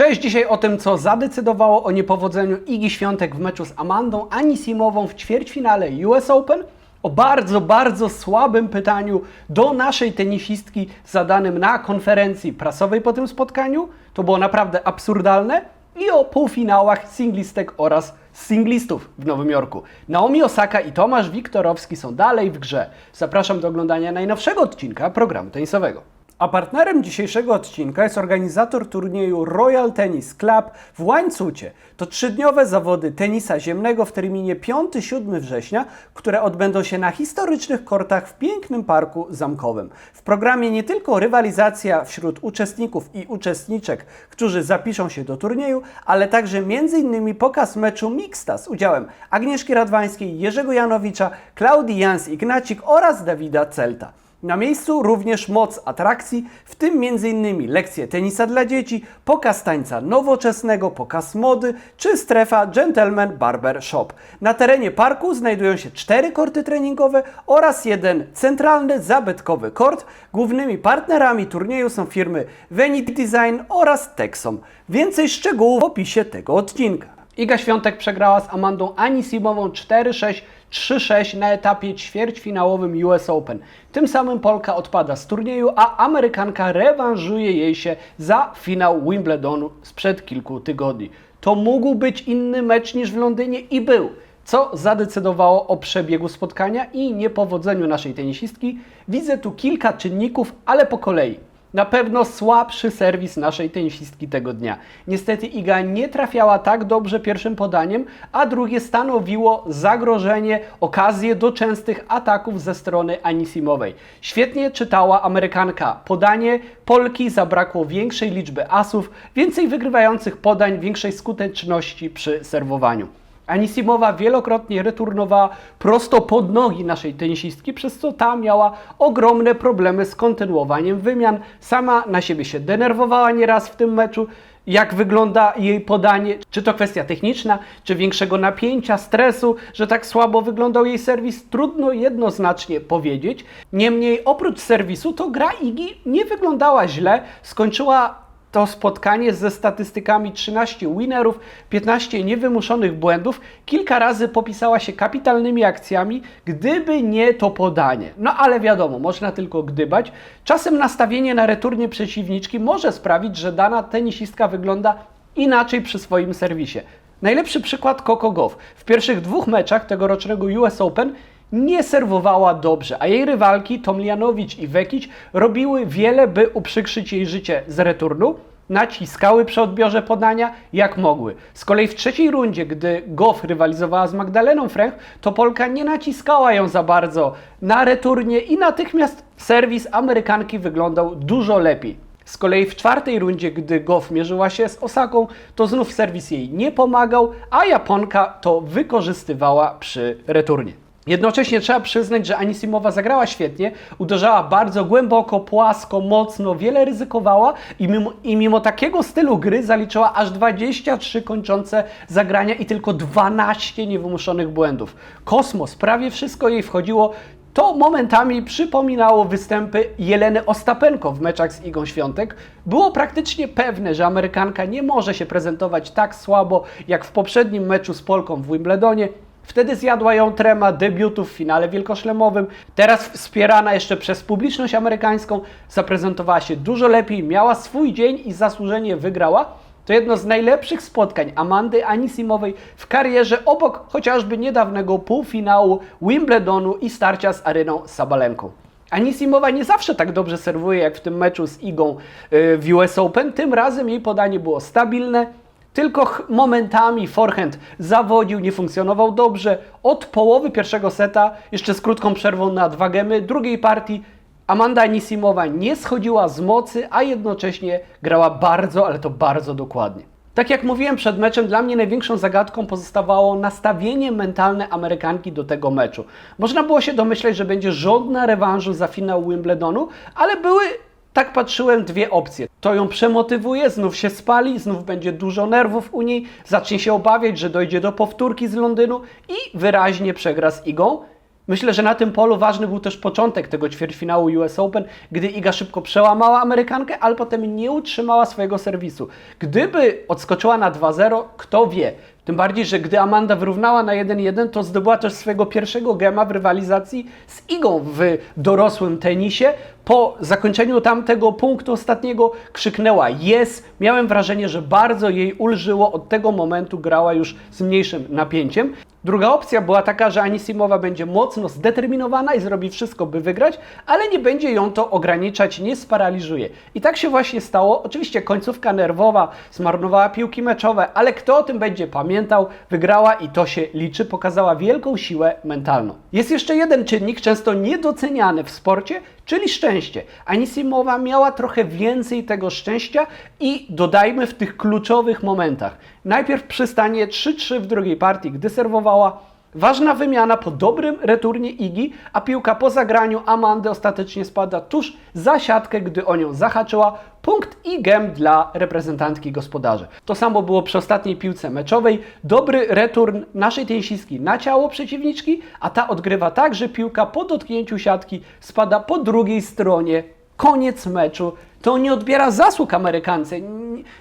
Cześć, dzisiaj o tym, co zadecydowało o niepowodzeniu Igi Świątek w meczu z Amandą Anisimową w ćwierćfinale US Open, o bardzo, bardzo słabym pytaniu do naszej tenisistki zadanym na konferencji prasowej po tym spotkaniu, to było naprawdę absurdalne, i o półfinałach singlistek oraz singlistów w Nowym Jorku. Naomi Osaka i Tomasz Wiktorowski są dalej w grze. Zapraszam do oglądania najnowszego odcinka programu tenisowego. A partnerem dzisiejszego odcinka jest organizator turnieju Royal Tennis Club w Łańcucie. To trzydniowe zawody tenisa ziemnego w terminie 5-7 września, które odbędą się na historycznych kortach w pięknym parku zamkowym. W programie nie tylko rywalizacja wśród uczestników i uczestniczek, którzy zapiszą się do turnieju, ale także m.in. pokaz meczu mixta z udziałem Agnieszki Radwańskiej, Jerzego Janowicza, Klaudii Jans-Ignacik oraz Dawida Celta. Na miejscu również moc atrakcji, w tym m.in. lekcje tenisa dla dzieci, pokaz tańca nowoczesnego, pokaz mody czy strefa Gentleman Barber Shop. Na terenie parku znajdują się cztery korty treningowe oraz jeden centralny, zabytkowy kort. Głównymi partnerami turnieju są firmy Venit Design oraz Texom. Więcej szczegółów w opisie tego odcinka. Iga Świątek przegrała z Amandą Anisimową 4-6, 3-6 na etapie ćwierćfinałowym US Open. Tym samym Polka odpada z turnieju, a Amerykanka rewanżuje jej się za finał Wimbledonu sprzed kilku tygodni. To mógł być inny mecz niż w Londynie i był. Co zadecydowało o przebiegu spotkania i niepowodzeniu naszej tenisistki? Widzę tu kilka czynników, ale po kolei. Na pewno słabszy serwis naszej tenisistki tego dnia. Niestety Iga nie trafiała tak dobrze pierwszym podaniem, a drugie stanowiło zagrożenie, okazję do częstych ataków ze strony Anisimowej. Świetnie czytała Amerykanka. Podanie Polki zabrakło większej liczby asów, więcej wygrywających podań, większej skuteczności przy serwowaniu. Anisimowa wielokrotnie returnowała prosto pod nogi naszej tenisistki, przez co ta miała ogromne problemy z kontynuowaniem wymian. Sama na siebie się denerwowała nieraz w tym meczu. Jak wygląda jej podanie? Czy to kwestia techniczna, czy większego napięcia, stresu, że tak słabo wyglądał jej serwis? Trudno jednoznacznie powiedzieć. Niemniej, oprócz serwisu, to gra Igi nie wyglądała źle. Skończyła to spotkanie ze statystykami 13 winerów, 15 niewymuszonych błędów, kilka razy popisała się kapitalnymi akcjami, gdyby nie to podanie. No ale wiadomo, można tylko gdybać. Czasem nastawienie na returnie przeciwniczki może sprawić, że dana tenisistka wygląda inaczej przy swoim serwisie. Najlepszy przykład Coco Gauff. W pierwszych dwóch meczach tegorocznego US Open nie serwowała dobrze, a jej rywalki Tomlianowicz i Wekić robiły wiele, by uprzykrzyć jej życie z returnu. Naciskały przy odbiorze podania jak mogły. Z kolei w trzeciej rundzie, gdy Goff rywalizowała z Magdaleną Fręch, to Polka nie naciskała ją za bardzo na returnie i natychmiast serwis Amerykanki wyglądał dużo lepiej. Z kolei w czwartej rundzie, gdy Goff mierzyła się z Osaką, to znów serwis jej nie pomagał, a Japonka to wykorzystywała przy returnie. Jednocześnie trzeba przyznać, że Anisimowa zagrała świetnie, uderzała bardzo głęboko, płasko, mocno, wiele ryzykowała i mimo, i mimo takiego stylu gry zaliczyła aż 23 kończące zagrania i tylko 12 niewymuszonych błędów. Kosmos, prawie wszystko jej wchodziło, to momentami przypominało występy Jeleny Ostapenko w meczach z Igą Świątek. Było praktycznie pewne, że Amerykanka nie może się prezentować tak słabo jak w poprzednim meczu z Polką w Wimbledonie. Wtedy zjadła ją trema debiutu w finale wielkoszlemowym. Teraz wspierana jeszcze przez publiczność amerykańską zaprezentowała się dużo lepiej, miała swój dzień i zasłużenie wygrała. To jedno z najlepszych spotkań Amandy Anisimowej w karierze obok chociażby niedawnego półfinału Wimbledonu i starcia z Aryną Sabalenką. Anisimowa nie zawsze tak dobrze serwuje jak w tym meczu z Igą yy, w US Open. Tym razem jej podanie było stabilne, tylko momentami forehand zawodził, nie funkcjonował dobrze. Od połowy pierwszego seta, jeszcze z krótką przerwą na dwa gemy, drugiej partii Amanda Anisimowa nie schodziła z mocy, a jednocześnie grała bardzo, ale to bardzo dokładnie. Tak jak mówiłem przed meczem, dla mnie największą zagadką pozostawało nastawienie mentalne Amerykanki do tego meczu. Można było się domyśleć, że będzie żądna rewanżu za finał Wimbledonu, ale były tak patrzyłem dwie opcje. To ją przemotywuje, znów się spali, znów będzie dużo nerwów u niej, zacznie się obawiać, że dojdzie do powtórki z Londynu i wyraźnie przegra z Igą. Myślę, że na tym polu ważny był też początek tego ćwierćfinału US Open, gdy Iga szybko przełamała Amerykankę, ale potem nie utrzymała swojego serwisu. Gdyby odskoczyła na 2-0, kto wie. Tym bardziej, że gdy Amanda wyrównała na 1-1, to zdobyła też swojego pierwszego gema w rywalizacji z Igą w dorosłym tenisie. Po zakończeniu tamtego punktu ostatniego krzyknęła yes. Miałem wrażenie, że bardzo jej ulżyło. Od tego momentu grała już z mniejszym napięciem. Druga opcja była taka, że Anisimowa będzie mocno zdeterminowana i zrobi wszystko, by wygrać, ale nie będzie ją to ograniczać, nie sparaliżuje. I tak się właśnie stało. Oczywiście końcówka nerwowa, zmarnowała piłki meczowe, ale kto o tym będzie pamiętał, wygrała i to się liczy, pokazała wielką siłę mentalną. Jest jeszcze jeden czynnik, często niedoceniany w sporcie, czyli szczęście. Anisimowa miała trochę więcej tego szczęścia i dodajmy w tych kluczowych momentach. Najpierw przystanie 3-3 w drugiej partii, gdy serwowała. Ważna wymiana po dobrym returnie Igi, a piłka po zagraniu Amandy ostatecznie spada tuż za siatkę, gdy o nią zahaczyła. Punkt i gem dla reprezentantki gospodarzy. To samo było przy ostatniej piłce meczowej. Dobry return naszej tenisistki na ciało przeciwniczki, a ta odgrywa tak, że piłka po dotknięciu siatki spada po drugiej stronie. Koniec meczu. To nie odbiera zasług Amerykance,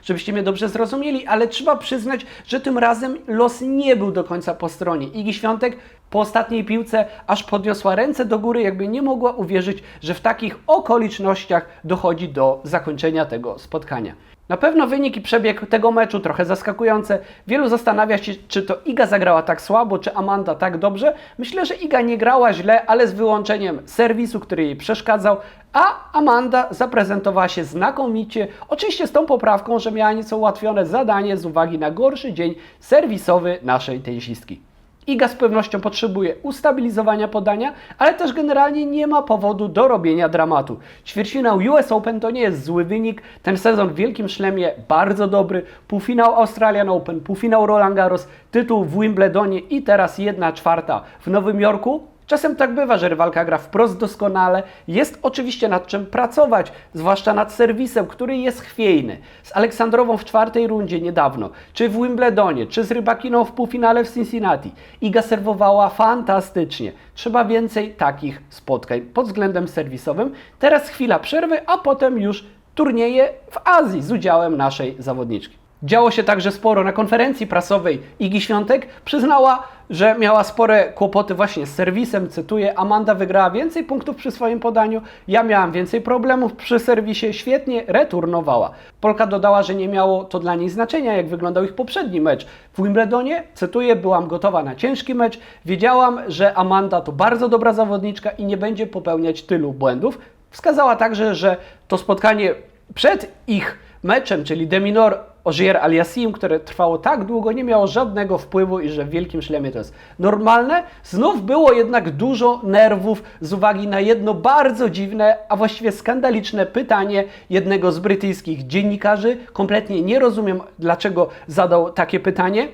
żebyście mnie dobrze zrozumieli, ale trzeba przyznać, że tym razem los nie był do końca po stronie. Igi Świątek po ostatniej piłce aż podniosła ręce do góry, jakby nie mogła uwierzyć, że w takich okolicznościach dochodzi do zakończenia tego spotkania. Na pewno wynik i przebieg tego meczu trochę zaskakujące. Wielu zastanawia się, czy to Iga zagrała tak słabo, czy Amanda tak dobrze. Myślę, że Iga nie grała źle, ale z wyłączeniem serwisu, który jej przeszkadzał, a Amanda zaprezentowała się znakomicie. Oczywiście z tą poprawką, że miała nieco ułatwione zadanie z uwagi na gorszy dzień serwisowy naszej tenisistki. Iga z pewnością potrzebuje ustabilizowania podania, ale też generalnie nie ma powodu do robienia dramatu. Ćwierćfinał US Open to nie jest zły wynik. Ten sezon w Wielkim Szlemie bardzo dobry. Półfinał Australian Open, półfinał Roland Garros, tytuł w Wimbledonie i teraz jedna czwarta w Nowym Jorku. Czasem tak bywa, że rywalka gra wprost doskonale. Jest oczywiście nad czym pracować, zwłaszcza nad serwisem, który jest chwiejny. Z Aleksandrową w czwartej rundzie niedawno, czy w Wimbledonie, czy z Rybakiną w półfinale w Cincinnati. Iga serwowała fantastycznie. Trzeba więcej takich spotkań pod względem serwisowym. Teraz chwila przerwy, a potem już turnieje w Azji z udziałem naszej zawodniczki. Działo się także sporo na konferencji prasowej. Igi Świątek przyznała, że miała spore kłopoty właśnie z serwisem. Cytuję: Amanda wygrała więcej punktów przy swoim podaniu, ja miałam więcej problemów przy serwisie, świetnie returnowała. Polka dodała, że nie miało to dla niej znaczenia, jak wyglądał ich poprzedni mecz. W Wimbledonie, cytuję, byłam gotowa na ciężki mecz, wiedziałam, że Amanda to bardzo dobra zawodniczka i nie będzie popełniać tylu błędów. Wskazała także, że to spotkanie przed ich meczem, czyli Deminor Ogier Aliasim, które trwało tak długo, nie miało żadnego wpływu i że w Wielkim Szlemie to jest normalne. Znów było jednak dużo nerwów z uwagi na jedno bardzo dziwne, a właściwie skandaliczne pytanie jednego z brytyjskich dziennikarzy. Kompletnie nie rozumiem, dlaczego zadał takie pytanie.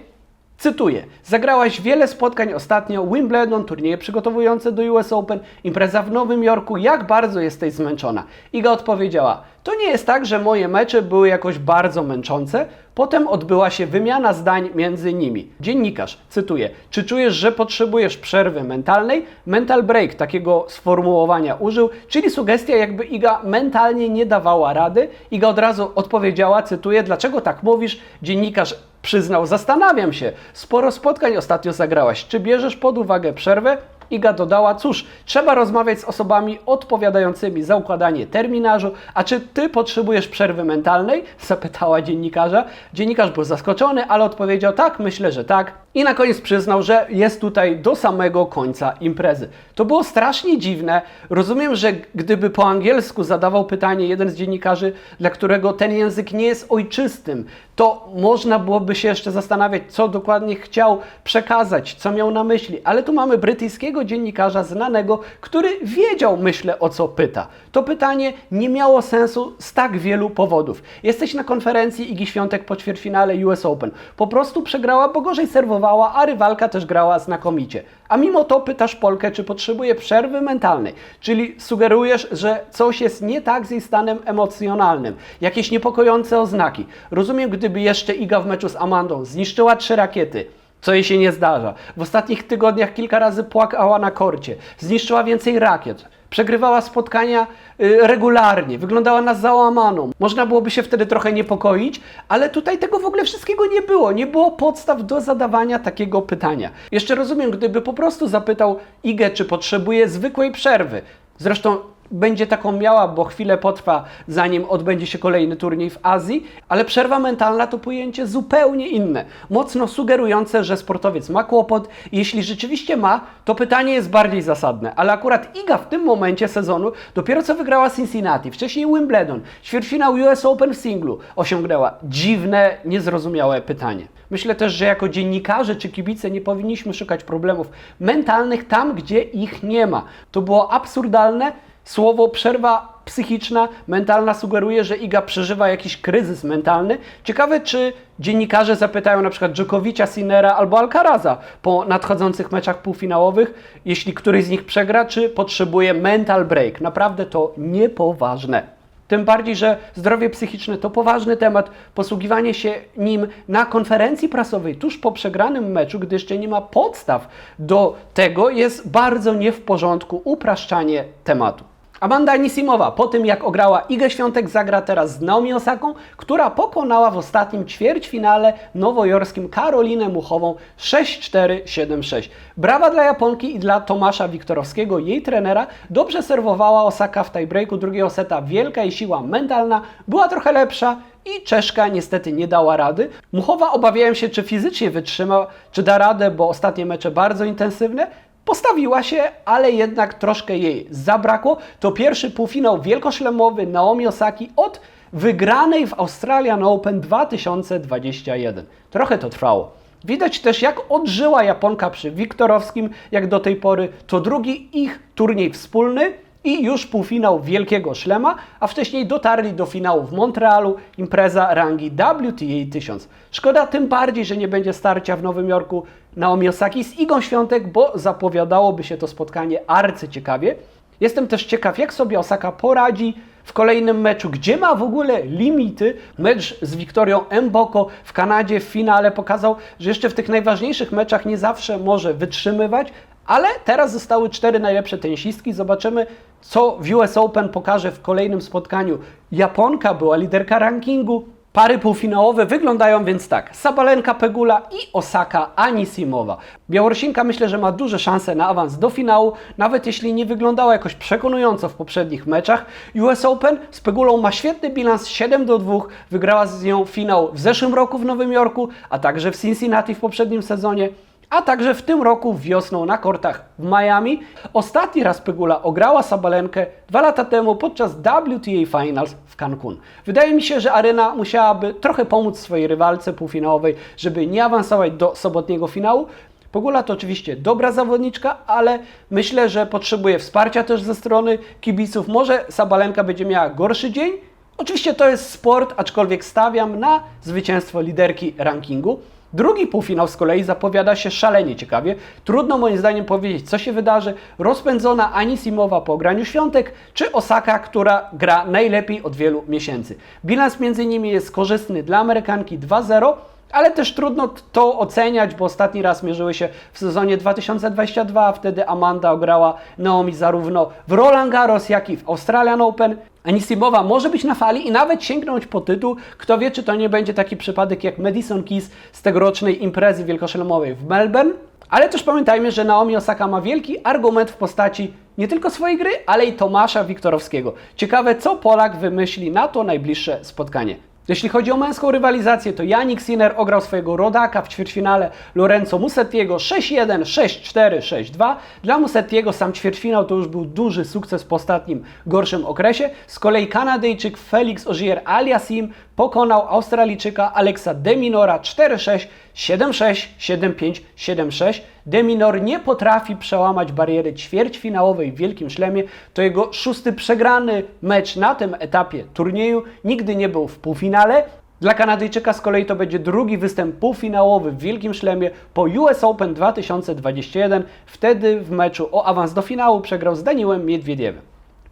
Cytuję: Zagrałaś wiele spotkań ostatnio, Wimbledon, turnieje przygotowujące do US Open, impreza w Nowym Jorku. Jak bardzo jesteś zmęczona? Iga odpowiedziała: To nie jest tak, że moje mecze były jakoś bardzo męczące. Potem odbyła się wymiana zdań między nimi. Dziennikarz, cytuję: Czy czujesz, że potrzebujesz przerwy mentalnej? Mental break takiego sformułowania użył, czyli sugestia, jakby Iga mentalnie nie dawała rady. Iga od razu odpowiedziała, cytuję: Dlaczego tak mówisz? Dziennikarz przyznał, zastanawiam się, sporo spotkań ostatnio zagrałaś. Czy bierzesz pod uwagę przerwę? Iga dodała, cóż, trzeba rozmawiać z osobami odpowiadającymi za układanie terminarzu. A czy ty potrzebujesz przerwy mentalnej? Zapytała dziennikarza. Dziennikarz był zaskoczony, ale odpowiedział tak, myślę, że tak. I na koniec przyznał, że jest tutaj do samego końca imprezy. To było strasznie dziwne. Rozumiem, że gdyby po angielsku zadawał pytanie jeden z dziennikarzy, dla którego ten język nie jest ojczystym, to można byłoby się jeszcze zastanawiać, co dokładnie chciał przekazać, co miał na myśli. Ale tu mamy brytyjskiego dziennikarza znanego, który wiedział, myślę, o co pyta. To pytanie nie miało sensu z tak wielu powodów. Jesteś na konferencji Igi Świątek po ćwierćfinale US Open. Po prostu przegrała, bo gorzej serwowała, a rywalka też grała znakomicie. A mimo to pytasz Polkę, czy potrzebuje przerwy mentalnej, czyli sugerujesz, że coś jest nie tak z jej stanem emocjonalnym, jakieś niepokojące oznaki. Rozumiem, gdyby jeszcze Iga w meczu z Amandą zniszczyła trzy rakiety, co jej się nie zdarza. W ostatnich tygodniach kilka razy płakała na korcie, zniszczyła więcej rakiet, przegrywała spotkania y, regularnie, wyglądała na załamaną. Można byłoby się wtedy trochę niepokoić, ale tutaj tego w ogóle wszystkiego nie było. Nie było podstaw do zadawania takiego pytania. Jeszcze rozumiem, gdyby po prostu zapytał Igę, czy potrzebuje zwykłej przerwy. Zresztą będzie taką miała, bo chwilę potrwa, zanim odbędzie się kolejny turniej w Azji, ale przerwa mentalna to pojęcie zupełnie inne, mocno sugerujące, że sportowiec ma kłopot jeśli rzeczywiście ma, to pytanie jest bardziej zasadne, ale akurat Iga w tym momencie sezonu dopiero co wygrała Cincinnati, wcześniej Wimbledon, ćwierćfinał US Open w singlu, osiągnęła dziwne, niezrozumiałe pytanie. Myślę też, że jako dziennikarze czy kibice nie powinniśmy szukać problemów mentalnych tam, gdzie ich nie ma. To było absurdalne, Słowo przerwa psychiczna, mentalna sugeruje, że Iga przeżywa jakiś kryzys mentalny. Ciekawe, czy dziennikarze zapytają na przykład Dżokowicza, Sinera albo Alcaraza po nadchodzących meczach półfinałowych, jeśli któryś z nich przegra, czy potrzebuje mental break. Naprawdę to niepoważne. Tym bardziej, że zdrowie psychiczne to poważny temat. Posługiwanie się nim na konferencji prasowej tuż po przegranym meczu, gdy jeszcze nie ma podstaw do tego, jest bardzo nie w porządku upraszczanie tematu. Amanda Anisimowa po tym jak ograła Igę Świątek zagra teraz z Naomi Osaką, która pokonała w ostatnim ćwierćfinale nowojorskim Karolinę Muchową 6-4-7-6. Brawa dla Japonki i dla Tomasza Wiktorowskiego, jej trenera. Dobrze serwowała Osaka w tiebreaku drugiego seta. Wielka jej siła mentalna była trochę lepsza i Czeszka niestety nie dała rady. Muchowa obawiałem się, czy fizycznie wytrzyma, czy da radę, bo ostatnie mecze bardzo intensywne. Postawiła się, ale jednak troszkę jej zabrakło. To pierwszy półfinał wielkoszlemowy Naomi Osaki od wygranej w Australian Open 2021. Trochę to trwało. Widać też, jak odżyła Japonka przy Wiktorowskim, jak do tej pory. To drugi ich turniej wspólny i już półfinał Wielkiego Szlema, a wcześniej dotarli do finału w Montrealu, impreza rangi WTA 1000. Szkoda tym bardziej, że nie będzie starcia w Nowym Jorku Naomi Osaki z Igą Świątek, bo zapowiadałoby się to spotkanie arcyciekawie. Jestem też ciekaw, jak sobie Osaka poradzi w kolejnym meczu, gdzie ma w ogóle limity. Mecz z Wiktorią Mboko w Kanadzie w finale pokazał, że jeszcze w tych najważniejszych meczach nie zawsze może wytrzymywać, ale teraz zostały cztery najlepsze tenisistki. Zobaczymy, co w US Open pokaże w kolejnym spotkaniu. Japonka była liderka rankingu. Pary półfinałowe wyglądają więc tak. Sabalenka Pegula i Osaka Anisimowa. Białorusinka myślę, że ma duże szanse na awans do finału, nawet jeśli nie wyglądała jakoś przekonująco w poprzednich meczach. US Open z Pegulą ma świetny bilans 7 do 2. Wygrała z nią finał w zeszłym roku w Nowym Jorku, a także w Cincinnati w poprzednim sezonie a także w tym roku wiosną na kortach w Miami. Ostatni raz Pegula ograła Sabalenkę dwa lata temu podczas WTA Finals w Cancun. Wydaje mi się, że Arena musiałaby trochę pomóc swojej rywalce półfinałowej, żeby nie awansować do sobotniego finału. Pegula to oczywiście dobra zawodniczka, ale myślę, że potrzebuje wsparcia też ze strony kibiców. Może Sabalenka będzie miała gorszy dzień, Oczywiście to jest sport, aczkolwiek stawiam na zwycięstwo liderki rankingu. Drugi półfinał z kolei zapowiada się szalenie ciekawie. Trudno moim zdaniem powiedzieć, co się wydarzy. Rozpędzona Anisimowa po graniu świątek, czy Osaka, która gra najlepiej od wielu miesięcy. Bilans między nimi jest korzystny dla Amerykanki 2-0 ale też trudno to oceniać, bo ostatni raz mierzyły się w sezonie 2022, a wtedy Amanda ograła Naomi zarówno w Roland Garros, jak i w Australian Open. Anisimowa może być na fali i nawet sięgnąć po tytuł. Kto wie, czy to nie będzie taki przypadek jak Madison Keys z tegorocznej imprezy wielkoszlemowej w Melbourne. Ale też pamiętajmy, że Naomi Osaka ma wielki argument w postaci nie tylko swojej gry, ale i Tomasza Wiktorowskiego. Ciekawe, co Polak wymyśli na to najbliższe spotkanie. Jeśli chodzi o męską rywalizację, to Janik Sinner ograł swojego rodaka w ćwierćfinale Lorenzo Musettiego 6-1, 6-4, 6-2. Dla Musettiego sam ćwierćfinał to już był duży sukces po ostatnim gorszym okresie. Z kolei Kanadyjczyk Felix Ogier Aliasim pokonał Australijczyka Alexa Deminora 4-6, 7-6, 7-5, 7-6. Deminor nie potrafi przełamać bariery ćwierćfinałowej w Wielkim Szlemie. To jego szósty przegrany mecz na tym etapie turnieju. Nigdy nie był w półfinale. Dla Kanadyjczyka z kolei to będzie drugi występ półfinałowy w Wielkim Szlemie po US Open 2021. Wtedy w meczu o awans do finału przegrał z Daniłem Miedwiediewem.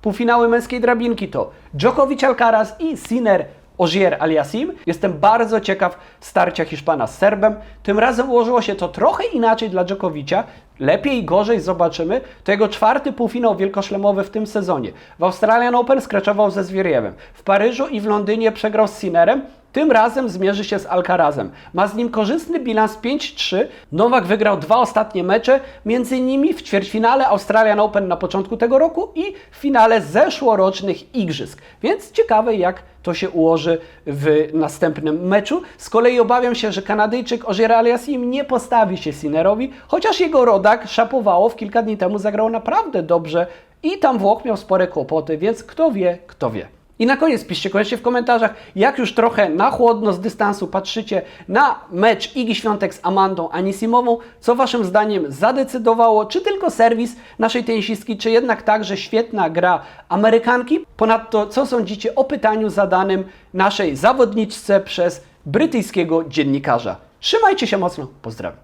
Półfinały męskiej drabinki to Djokovic Alcaraz i Sinner Ogier Aliasim. Jestem bardzo ciekaw starcia Hiszpana z Serbem. Tym razem ułożyło się to trochę inaczej dla Dżokowicza. Lepiej i gorzej zobaczymy. To jego czwarty półfinał wielkoszlemowy w tym sezonie. W Australian Open skraczował ze Zwieriewem. W Paryżu i w Londynie przegrał z Sinerem. Tym razem zmierzy się z Alcarazem. Ma z nim korzystny bilans 5-3. Nowak wygrał dwa ostatnie mecze, między innymi w ćwierćfinale Australian Open na początku tego roku i w finale zeszłorocznych Igrzysk. Więc ciekawe jak to się ułoży w następnym meczu. Z kolei obawiam się, że Kanadyjczyk Ogier Aliasim nie postawi się Sinerowi, chociaż jego rodak Szapowało w kilka dni temu zagrał naprawdę dobrze i tam Włoch miał spore kłopoty, więc kto wie, kto wie. I na koniec piszcie koniecznie w komentarzach, jak już trochę na chłodno z dystansu patrzycie na mecz Igi Świątek z Amandą Anisimową, co Waszym zdaniem zadecydowało, czy tylko serwis naszej tenisistki, czy jednak także świetna gra Amerykanki. Ponadto, co sądzicie o pytaniu zadanym naszej zawodniczce przez brytyjskiego dziennikarza. Trzymajcie się mocno, pozdrawiam.